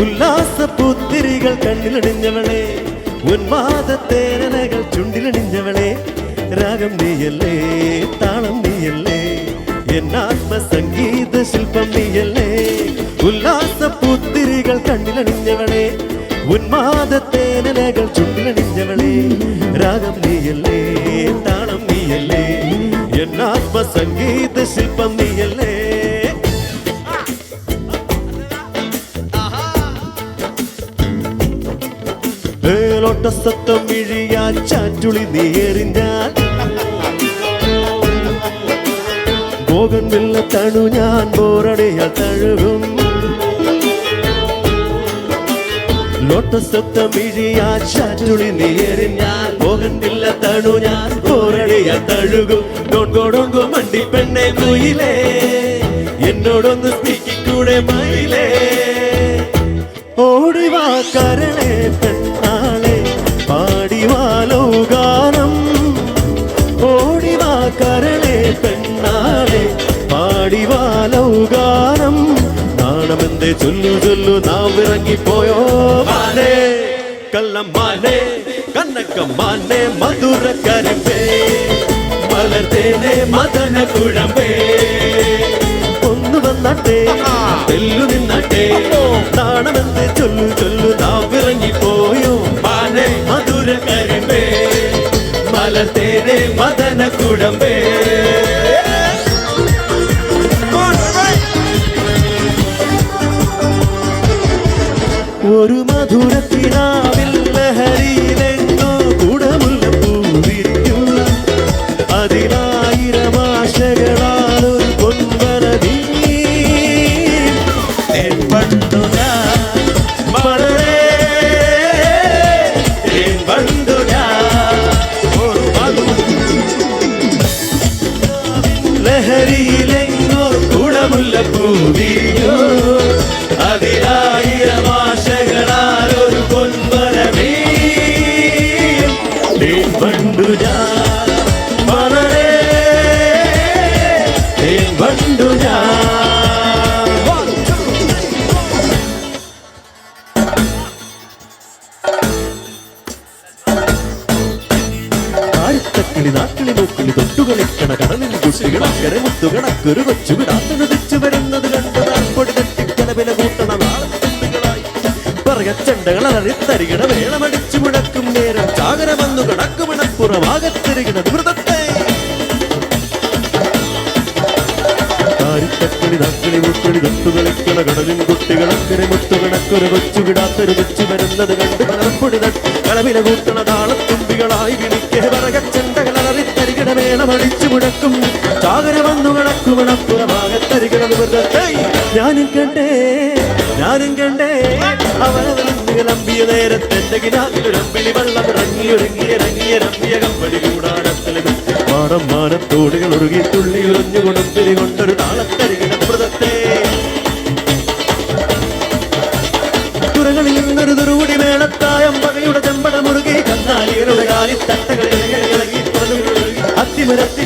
ഉല്ലാസ പുത്തിരികൾ കണ്ണിലണിഞ്ഞവളെ ഉന്മാദ തേനകൾ ചുണ്ടിലണിഞ്ഞവളെ രാഗം നീയല്ലേ താളം നീയല്ലേ എന്നാത്മ സംഗീത ശില്പം നീയല്ലേ. ഉല്ലാസ പുത്തിരികൾ കണ്ണിലണിഞ്ഞവളെ ഉന്മാദ തേനലകൾ ചുണ്ടിലണിഞ്ഞവളെ രാഗം നീയല്ലേ താളം നീയല്ലേ എന്നാത്മ സംഗീത ശില്പം നീയല്ലേ. ഏലോട്ടസത്തം ഇഴിയാൽ ചാറ്റുളി നീ ഭോഗൻ വില്ല തണു ഞാൻ ബോറടിയാൽ തഴുകും. ലോട്ടസത്തം ഇഴിയാൽ ചാറ്റുളി നീ എറിഞ്ഞാൽ പോകൻ വില്ല തണു ഞാൻ ബോറടിയാൽ തഴുകും. ഡോൺകോടോങ്കോ മണ്ടി പെണ്ണെ കുയിലേ. എന്നോടൊന്ന് സ്പീക്കിക്കൂടെ മയിലേ. ഓടിവാ കരണേ പെണ്ണാളെ നാണമെന്തേ ചൊല്ലു ചൊല്ലു നാം ഇറങ്ങിപ്പോയോ മാനേ കള്ളമ്മാനേ കണ്ണക്കമ്മാനേ മധുര കരിമ്പേ മലർത്തേനെ മദന കുഴമ്പേ ഒന്ന് വന്നാട്ടെ തെല്ലു നിന്നാട്ടെ നാണമെന്ന് ചൊല്ലു ചൊല്ലു നാവിറങ്ങി പോയോ മാനെ മധുര കരിമ്പേ മലത്തേരെ മദന കുടമ്പേ ഒരു മധുരത്തിനാവിൽ ലഹരിയിലെങ്ങോ കുടമുള്ള പൂവിരിക്കും അതിനായിരം ആശകളാൽ ഒരു പൊൻവരതി ലഹരിയിലെങ്ങോ പണ്ടു ഞാൻ വളരെ പണ്ടു കടലിൽ കുട്ടികൾ കരമുത്തുകണക്കൊരു മുത്തുകണക്കൊരു കൊച്ചു വിടാത്തതിച്ചു വരുന്നത് കണ്ട് പറയച്ചണ്ടകൾ അറിത്തരികണ വേളമടിച്ചു മുടക്കും നേരം. ചാകര വന്നു കണക്കുമണപ്പുറമാകത്തിരികണ മൃതത്തെ ആരിത്തക്കിളി നാക്കിളി മുക്കിളി തട്ടുകളിക്കണ കടലിൻ കുട്ടികൾ അക്കരെ മുത്തുകണക്കൊരു കൊച്ചു വെച്ചു കൊച്ചു വരുന്നത് കണ്ട് പലപ്പൊടി കളവില കൂട്ടണ താളത്തുമ്പികളായി വിളിക്കെ പറകച്ചണ്ടകളറിത്തരികിട വേളമടിച്ചു മുടക്കും. ചാകര വന്നു കണക്കുമണപ്പുറമാകത്തരികിട ഞാനും കണ്ടേ ഞാനും കണ്ടേ അവനവലമ്പിയ നേരത്തെ കിനാവിലൊരമ്പിളി വെള്ളം ഇറങ്ങിയൊരുങ്ങിയ ഇറങ്ങിയ രമ്പിയ കമ്പടി കൂടാരത്തിലും മാടം മാനത്തോടുകൾ ഒഴുകി തുള്ളി ഉറഞ്ഞു കൊടുത്തിരി കൊണ്ടൊരു താളത്തരികിട മൃതത്തെ. തുറകളിൽ മേളത്തായം പകയുടെ ചെമ്പട മുറുകി കന്നാലികളുടെ കാലിത്തട്ടകളിൽ അത്തിമരത്തിൻ